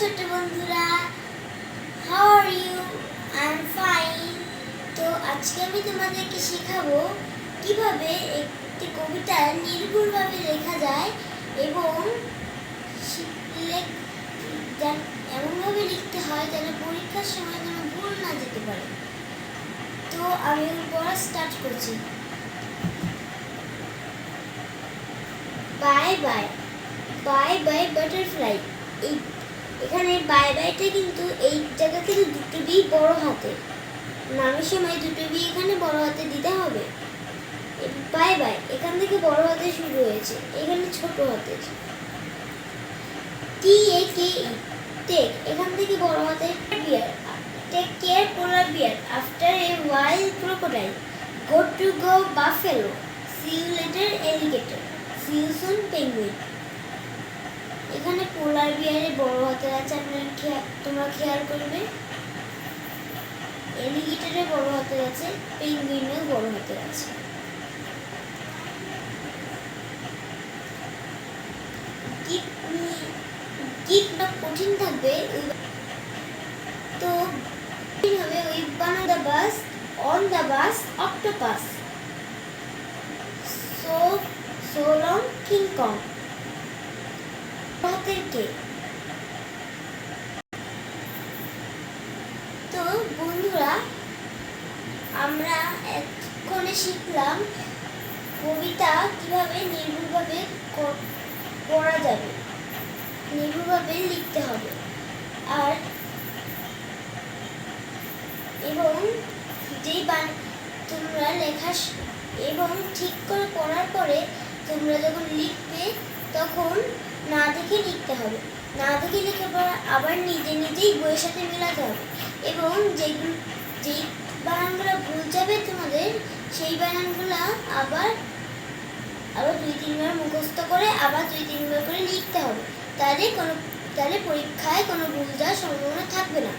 ছোট্ট বন্ধুরা how are you I am fine তো আজকে আমি তোমাদেরকে শেখাবো কীভাবে একটি কবিতা নির্ভুলভাবে লেখা যায় এবং এমনভাবে লিখতে হয় যেন পরীক্ষার সময় কোনো ভুল না যেতে পারে। তো আমি পড়া স্টার্ট করছি। Bye bye bye bye butterfly এই এখানে বাই বাইটা কিন্তু এই জায়গা থেকে দুটো বি বড় হাতে। নামের সময় দুটো বি এখানে বড় হাতে দিতে হবে। বাই বাই এখান থেকে বড় হাতে শুরু হয়েছে। এখানে ছোট হাতে। টি এ কে ই টেক এখান থেকে বড় হাতে bear take care polar bear after a while crocodile go to go buffalo alligator see you soon penguin এখানে পোলার বিয়ারে বড় হাতে আছে আপনারা তোমরা খেয়াল করবে। এলিগেটরে বড় হাতে আছে পেঙ্গুইনেও বড় হাতে আছে গিট বা কঠিন থাকবে তো হবে ওই বানা the bus, on the bus, octopus. So so long, King Kong. হাতের কে তো বন্ধুরা, আমরা এতক্ষণে শিখলাম কবিতা কীভাবে নির্ভুলভাবে পড়া যাবে, নির্ভুলভাবে লিখতে হবে। আর এবং যেই বান তোমরা লেখা এবং ঠিক করে পড়ার পরে তোমরা যখন লিখবে তখন না দেখে লিখতে হবে। না দেখে লিখে পর আবার নিজে নিজেই বইয়ের সাথে মেলাতে হবে এবং যেগুলো যেই বানানগুলো ভুল যাবে তোমাদের, সেই বানানগুলো আবার আবার দুই তিনবার মুখস্থ করে আবার দুই তিনবার করে লিখতে হবে। তাহলে কোনো, তাহলে পরীক্ষায় কোনো ভুল যাওয়ার সম্ভাবনা থাকবে না।